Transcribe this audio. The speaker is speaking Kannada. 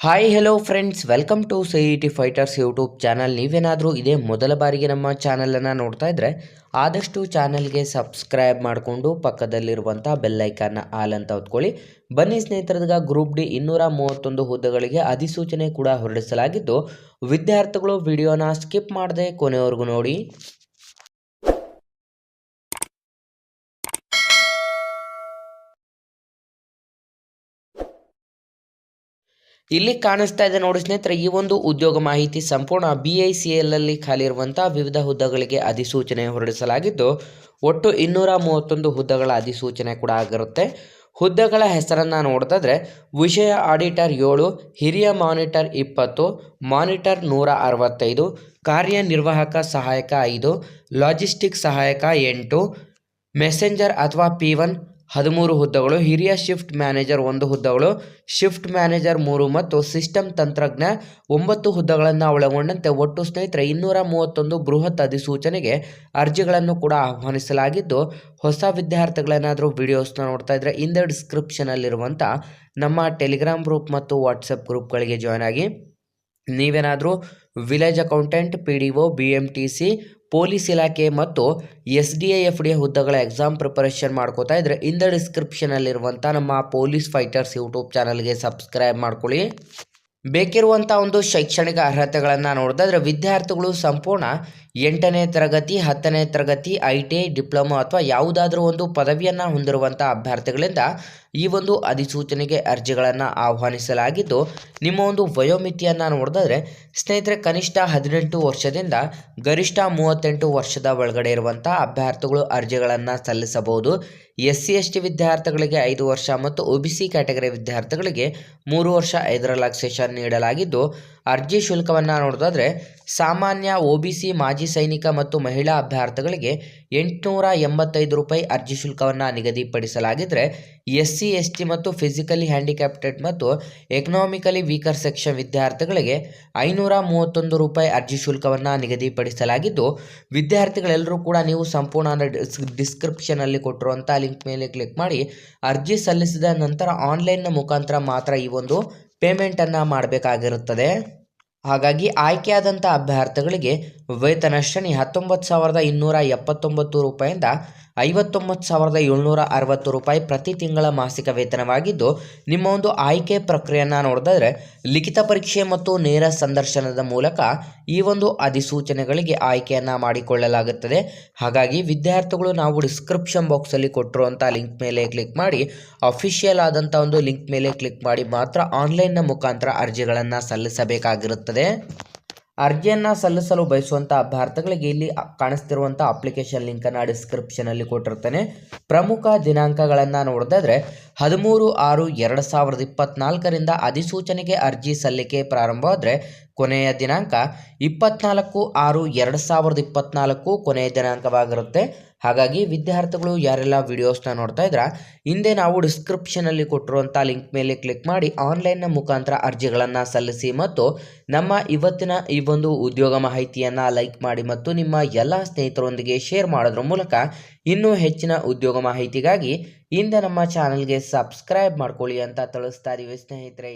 Hi hello friends welcome to C E T fighters YouTube channel ನೀವೇನಾದರೂ ಇದೇ ಮೊದಲ ಬಾರಿಗೆ ನಮ್ಮ ಚಾನಲನ್ನು ನೋಡ್ತಾ ಇದ್ದರೆ ಆದಷ್ಟು ಚಾನಲ್ಗೆ ಸಬ್ಸ್ಕ್ರೈಬ್ ಮಾಡಿಕೊಂಡು ಪಕ್ಕದಲ್ಲಿರುವಂಥ ಬೆಲ್ಲೈಕನ್ನ ಆಲ್ ಅಂತ ಹೊತ್ಕೊಳ್ಳಿ. ಬನ್ನಿ ಸ್ನೇಹಿತರದಾಗ ಗ್ರೂಪ್ ಡಿ ಇನ್ನೂರ ಮೂವತ್ತೊಂದು ಹುದ್ದೆಗಳಿಗೆ ಅಧಿಸೂಚನೆ ಕೂಡ ಹೊರಡಿಸಲಾಗಿದ್ದು, ವಿದ್ಯಾರ್ಥಿಗಳು ವಿಡಿಯೋನ ಸ್ಕಿಪ್ ಮಾಡದೆ ಕೊನೆಯವರೆಗೂ ನೋಡಿ. ಇಲ್ಲಿ ಕಾಣಿಸ್ತಾ ಇದೆ ನೋಡಿ ಸ್ನೇಹಿತರೆ, ಈ ಒಂದು ಉದ್ಯೋಗ ಮಾಹಿತಿ ಸಂಪೂರ್ಣ ಬಿ ಐ ಸಿ ಎಲ್ ಅಲ್ಲಿ ಖಾಲಿ ಇರುವಂತಹ ವಿವಿಧ ಹುದ್ದೆಗಳಿಗೆ ಅಧಿಸೂಚನೆ ಹೊರಡಿಸಲಾಗಿದ್ದು, ಒಟ್ಟು ಇನ್ನೂರ ಮೂವತ್ತೊಂದು ಹುದ್ದೆಗಳ ಅಧಿಸೂಚನೆ ಕೂಡ ಆಗಿರುತ್ತೆ. ಹುದ್ದೆಗಳ ಹೆಸರನ್ನು ನೋಡ್ತಾದ್ರೆ ವಿಷಯ ಆಡಿಟರ್ ಏಳು, ಹಿರಿಯ ಮಾನಿಟರ್ ಇಪ್ಪತ್ತು, ಮಾನಿಟರ್ ನೂರ ಅರವತ್ತೈದು, ಕಾರ್ಯನಿರ್ವಾಹಕ ಸಹಾಯಕ ಐದು, ಲಾಜಿಸ್ಟಿಕ್ ಸಹಾಯಕ ಎಂಟು, ಮೆಸೆಂಜರ್ ಅಥವಾ ಪಿ ಒನ್ ಹದಿಮೂರು ಹುದ್ದೆಗಳು, ಹಿರಿಯ ಶಿಫ್ಟ್ ಮ್ಯಾನೇಜರ್ ಒಂದು ಹುದ್ದೆಗಳು, ಶಿಫ್ಟ್ ಮ್ಯಾನೇಜರ್ ಮೂರು ಮತ್ತು ಸಿಸ್ಟಮ್ ತಂತ್ರಜ್ಞ ಒಂಬತ್ತು ಹುದ್ದೆಗಳನ್ನು ಒಳಗೊಂಡಂತೆ ಒಟ್ಟು ಸ್ನೇಹಿತರೆ ಇನ್ನೂರ ಮೂವತ್ತೊಂದು ಬೃಹತ್ ಅಧಿಸೂಚನೆಗೆ ಅರ್ಜಿಗಳನ್ನು ಕೂಡ ಆಹ್ವಾನಿಸಲಾಗಿದ್ದು, ಹೊಸ ವಿದ್ಯಾರ್ಥಿಗಳೇನಾದರೂ ವಿಡಿಯೋಸ್ನ ನೋಡ್ತಾ ಇದ್ದರೆ ಇಂದ ಡಿಸ್ಕ್ರಿಪ್ಷನಲ್ಲಿರುವಂಥ ನಮ್ಮ ಟೆಲಿಗ್ರಾಮ್ ಗ್ರೂಪ್ ಮತ್ತು ವಾಟ್ಸಪ್ ಗ್ರೂಪ್ಗಳಿಗೆ ಜಾಯ್ನ್ ಆಗಿ, ನೀವೇನಾದರೂ village accountant, P D O, B M T C police ಇಲಾಖೆ ಮತ್ತು S D A F D ಹುದ್ದೆಗಳ ಎಕ್ಸಾಮ್ ಪ್ರಿಪರೇಷನ್ ಮಾಡ್ಕೋತಾ ಇದ್ರೆ ಇಂದ ಡಿಸ್ಕ್ರಿಪ್ಷನಲ್ಲಿರುವಂಥ ನಮ್ಮ ಪೊಲೀಸ್ ಫೈಟರ್ಸ್ ಯೂಟ್ಯೂಬ್ ಚಾನಲ್ಗೆ ಸಬ್ಸ್ಕ್ರೈಬ್ ಮಾಡ್ಕೊಳ್ಳಿ. ಬೇಕಿರುವಂಥ ಒಂದು ಶೈಕ್ಷಣಿಕ ಅರ್ಹತೆಗಳನ್ನು ನೋಡಿದ್ರೆ ವಿದ್ಯಾರ್ಥಿಗಳು ಸಂಪೂರ್ಣ ಎಂಟನೇ ತರಗತಿ, ಹತ್ತನೇ ತರಗತಿ ಐ ಟಿ ಐ ಡಿಪ್ಲೊಮಾ ಅಥವಾ ಯಾವುದಾದ್ರೂ ಒಂದು ಪದವಿಯನ್ನು ಹೊಂದಿರುವಂಥ ಅಭ್ಯರ್ಥಿಗಳಿಂದ ಈ ಒಂದು ಅಧಿಸೂಚನೆಗೆ ಅರ್ಜಿಗಳನ್ನು ಆಹ್ವಾನಿಸಲಾಗಿದ್ದು, ನಿಮ್ಮ ಒಂದು ವಯೋಮಿತಿಯನ್ನು ನೋಡಿದ್ರೆ ಸ್ನೇಹಿತರೆ, ಕನಿಷ್ಠ ಹದಿನೆಂಟು ವರ್ಷದಿಂದ ಗರಿಷ್ಠ ಮೂವತ್ತೆಂಟು ವರ್ಷದ ಒಳಗಡೆ ಇರುವಂಥ ಅಭ್ಯರ್ಥಿಗಳು ಅರ್ಜಿಗಳನ್ನು ಸಲ್ಲಿಸಬಹುದು. ಎಸ್ ಸಿ ಎಸ್ ಟಿ ವಿದ್ಯಾರ್ಥಿಗಳಿಗೆ ಐದು ವರ್ಷ ಮತ್ತು ಒ ಬಿ ಸಿ ಕ್ಯಾಟಗರಿ ವಿದ್ಯಾರ್ಥಿಗಳಿಗೆ ಮೂರು ವರ್ಷ ಐದರ ರಿಲ್ಯಾಕ್ಸೇಷನ್ ನೀಡಲಾಗಿದ್ದು ಅರ್ಜಿ ಶುಲ್ಕವನ್ನು ನೋಡೋದಾದರೆ ಸಾಮಾನ್ಯ ಒ ಬಿ ಸಿ, ಮಾಜಿ ಸೈನಿಕ ಮತ್ತು ಮಹಿಳಾ ಅಭ್ಯರ್ಥಿಗಳಿಗೆ ಎಂಟುನೂರ ಎಂಬತ್ತೈದು ರೂಪಾಯಿ ಅರ್ಜಿ ಶುಲ್ಕವನ್ನು ನಿಗದಿಪಡಿಸಲಾಗಿದ್ದರೆ ಎಸ್ ಸಿ ಎಸ್ ಟಿ ಮತ್ತು ಫಿಸಿಕಲಿ ಹ್ಯಾಂಡಿಕ್ಯಾಪ್ಟೆಡ್ ಮತ್ತು ಎಕನಾಮಿಕಲಿ ವೀಕರ್ ಸೆಕ್ಷನ್ ವಿದ್ಯಾರ್ಥಿಗಳಿಗೆ ಐನೂರ ಮೂವತ್ತೊಂದು ರೂಪಾಯಿ ಅರ್ಜಿ ಶುಲ್ಕವನ್ನು ನಿಗದಿಪಡಿಸಲಾಗಿದ್ದು, ವಿದ್ಯಾರ್ಥಿಗಳೆಲ್ಲರೂ ಕೂಡ ನೀವು ಸಂಪೂರ್ಣ ಡಿಸ್ಕ್ರಿಪ್ಷನಲ್ಲಿ ಕೊಟ್ಟಿರುವಂಥ ಲಿಂಕ್ ಮೇಲೆ ಕ್ಲಿಕ್ ಮಾಡಿ ಅರ್ಜಿ ಸಲ್ಲಿಸಿದ ನಂತರ ಆನ್ಲೈನ್ನ ಮುಖಾಂತರ ಮಾತ್ರ ಈ ಒಂದು ಪೇಮೆಂಟನ್ನು ಮಾಡಬೇಕಾಗಿರುತ್ತದೆ. ಹಾಗಾಗಿ ಆಯ್ಕೆಯಾದಂಥ ಅಭ್ಯರ್ಥಿಗಳಿಗೆ ವೇತನ ಶ್ರೇಣಿ ಹತ್ತೊಂಬತ್ತು ಸಾವಿರದ ಇನ್ನೂರ ಎಪ್ಪತ್ತೊಂಬತ್ತು ರೂಪಾಯಿಂದ ಐವತ್ತೊಂಬತ್ತು ಸಾವಿರದ ಏಳ್ನೂರ ಅರವತ್ತು ರೂಪಾಯಿ ಪ್ರತಿ ತಿಂಗಳ ಮಾಸಿಕ ವೇತನವಾಗಿದ್ದು, ನಿಮ್ಮ ಒಂದು ಆಯ್ಕೆ ಪ್ರಕ್ರಿಯೆಯನ್ನು ನೋಡಿದ್ರೆ ಲಿಖಿತ ಪರೀಕ್ಷೆ ಮತ್ತು ನೇರ ಸಂದರ್ಶನದ ಮೂಲಕ ಈ ಒಂದು ಅಧಿಸೂಚನೆಗಳಿಗೆ ಆಯ್ಕೆಯನ್ನು ಮಾಡಿಕೊಳ್ಳಲಾಗುತ್ತದೆ. ಹಾಗಾಗಿ ವಿದ್ಯಾರ್ಥಿಗಳು ನಾವು ಡಿಸ್ಕ್ರಿಪ್ಷನ್ ಬಾಕ್ಸಲ್ಲಿ ಕೊಟ್ಟಿರುವಂಥ ಲಿಂಕ್ ಮೇಲೆ ಕ್ಲಿಕ್ ಮಾಡಿ ಅಫಿಷಿಯಲ್ ಆದಂಥ ಒಂದು ಲಿಂಕ್ ಮೇಲೆ ಕ್ಲಿಕ್ ಮಾಡಿ ಮಾತ್ರ ಆನ್ಲೈನ್ನ ಮುಖಾಂತರ ಅರ್ಜಿಗಳನ್ನು ಸಲ್ಲಿಸಬೇಕಾಗಿರುತ್ತದೆ. ಅರ್ಜಿಯನ್ನು ಸಲ್ಲಿಸಲು ಬಯಸುವಂಥ ಅಭ್ಯರ್ಥಿಗಳಿಗೆ ಇಲ್ಲಿ ಕಾಣಿಸ್ತಿರುವಂಥ ಅಪ್ಲಿಕೇಶನ್ ಲಿಂಕನ್ನು ಡಿಸ್ಕ್ರಿಪ್ಷನಲ್ಲಿ ಕೊಟ್ಟಿರ್ತೇನೆ. ಪ್ರಮುಖ ದಿನಾಂಕಗಳನ್ನು ನೋಡಿದ್ರೆ ಹದಿಮೂರು ಆರು ಎರಡು ಸಾವಿರದ ಇಪ್ಪತ್ತ್ನಾಲ್ಕರಿಂದ ಅಧಿಸೂಚನೆಗೆ ಅರ್ಜಿ ಸಲ್ಲಿಕೆ ಪ್ರಾರಂಭವಾದರೆ ಕೊನೆಯ ದಿನಾಂಕ ಇಪ್ಪತ್ನಾಲ್ಕು ಆರು ಎರಡು ಸಾವಿರದ ಇಪ್ಪತ್ನಾಲ್ಕು ಕೊನೆಯ ದಿನಾಂಕವಾಗಿರುತ್ತೆ. ಹಾಗಾಗಿ ವಿದ್ಯಾರ್ಥಿಗಳು ಯಾರೆಲ್ಲ ವಿಡಿಯೋಸ್ನ ನೋಡ್ತಾ ಇದ್ರ, ಹಿಂದೆ ನಾವು ಡಿಸ್ಕ್ರಿಪ್ಷನಲ್ಲಿ ಕೊಟ್ಟಿರುವಂಥ ಲಿಂಕ್ ಮೇಲೆ ಕ್ಲಿಕ್ ಮಾಡಿ ಆನ್ಲೈನ್ನ ಮುಖಾಂತರ ಅರ್ಜಿಗಳನ್ನು ಸಲ್ಲಿಸಿ ಮತ್ತು ನಮ್ಮ ಇವತ್ತಿನ ಈ ಒಂದು ಉದ್ಯೋಗ ಮಾಹಿತಿಯನ್ನು ಲೈಕ್ ಮಾಡಿ ಮತ್ತು ನಿಮ್ಮ ಎಲ್ಲ ಸ್ನೇಹಿತರೊಂದಿಗೆ ಶೇರ್ ಮಾಡೋದ್ರ ಮೂಲಕ ಇನ್ನೂ ಹೆಚ್ಚಿನ ಉದ್ಯೋಗ ಮಾಹಿತಿಗಾಗಿ ಹಿಂದೆ ನಮ್ಮ ಚಾನಲ್ಗೆ ಸಬ್ಸ್ಕ್ರೈಬ್ ಮಾಡ್ಕೊಳ್ಳಿ ಅಂತ ತಿಳಿಸ್ತಾ ಇದ್ದೀವಿ ಸ್ನೇಹಿತರೆ.